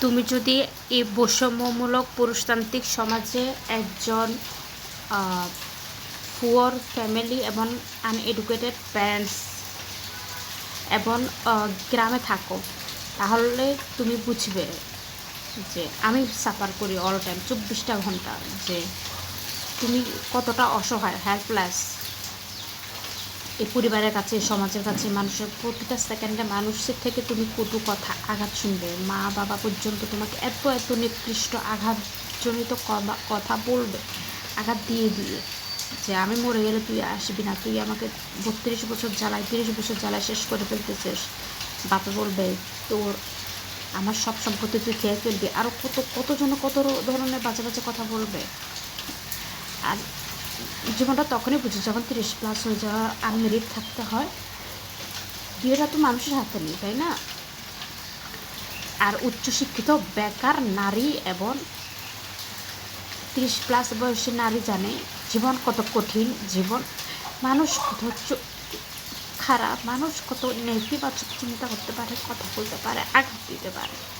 তুমি যদি এই বৈষম্যমূলক পুরুষতান্ত্রিক সমাজে একজন পুয়ার ফ্যামিলি এবং আনএডুকেটেড প্যারেন্টস এবং গ্রামে থাকো, তাহলে তুমি বুঝবে যে আমি সাফার করি অল টাইম চব্বিশটা ঘণ্টা যে তুমি কতটা অসহায় হেল্পলেস এই পরিবারের কাছে, সমাজের কাছে, মানুষের প্রতিটা সেকেন্ডে মানুষের থেকে তুমি কটু কথা আঘাত শুনবে। মা বাবা পর্যন্ত তোমাকে এত এত নিকৃষ্ট আঘাতজনিত কথা বলবে, আঘাত দিয়ে দিয়ে যে আমি মরে গেলে তুই আসবি না, তুই আমাকে বত্রিশ বছর জ্বালায়, তিরিশ বছর জ্বালায় শেষ করে ফেলতেছিস। বাপে বলবে, তোর আমার সব সম্পত্তি তুই খেয়ে ফেলবি। আরও কত, কতজন কত ধরনের বাজে বাজে কথা বলবে। আর জীবনটা তখনই বুঝি যখন তিরিশ প্লাস হয়ে যাওয়া আনমেরিড থাকতে হয়। বিয়েটা তো মানুষের হাতে নেই, তাই না? আর উচ্চশিক্ষিত বেকার নারী এবং তিরিশ প্লাস বয়সী নারী জানে জীবন কত কঠিন জীবন। মানুষ কত খারাপ, মানুষ কত নেতিবাচক চিন্তা করতে পারে, কথা বলতে পারে, আঘাত দিতে পারে।